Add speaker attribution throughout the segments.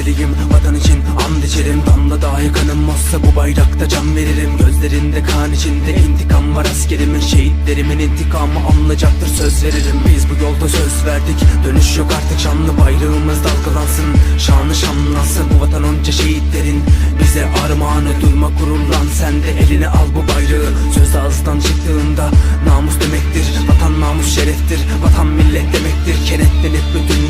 Speaker 1: vereyim Vatan için and içerim. Damla dahi kanım olsa bu bayrakta can veririm. Gözlerinde kan içinde intikam var askerimin. Şehitlerimin intikamı anlayacaktır söz veririm. Biz bu yolda söz verdik. Dönüş yok artık şanlı bayrağımız dalgalansın. Şanı şanlansın bu vatan onca şehitlerin. Bize armağanı durma kurulan Sen de eline al bu bayrağı. Söz ağızdan çıktığında namus demektir. Vatan namus şereftir. Vatan millet demektir. Kenetlenip bütün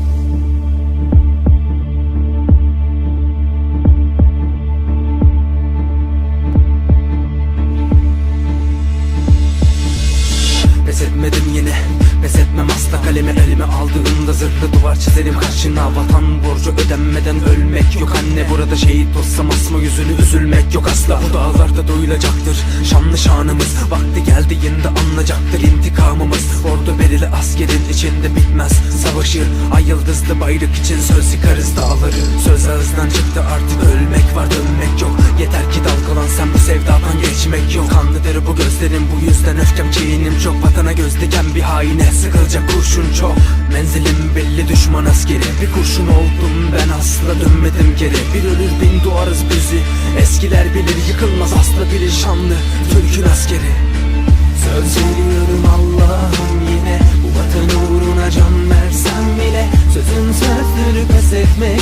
Speaker 1: kalemi elime aldığımda Zırhlı duvar çizerim. Karşına Vatan borcu ödenmeden ölmek yok burada şehit olsam asma yüzünü üzülmek yok asla. Bu dağlarda duyulacaktır şanlı şanımız. Vakti geldiğinde anlayacaktır intikamımız. Ordu berili askerin içinde bitmez Savaşır. Ay yıldızlı bayrak için söz yıkarız dağları. Söz ağızdan çıktı artık ölmek var dönmek yok. Yeter ki dalgalan sen bu sevdadan geçmek yok. Kanlıdır bu gözlerim bu yüzden öfkem kinim çok. Vatana göz diken bir haine sıkılacak kurşun çok. Menzilim belli düşman askeri. Bir kurşun oldum ben asla dönmedim geri. Bir ölür bin doğarız bizi. Eskiler bilir yıkılmaz asla bilir şanlı Türk'ün askeri. Söz veriyorum Allah'ım yine. Bu vatan uğruna can versem bile. Sözüm sözdür pes etmek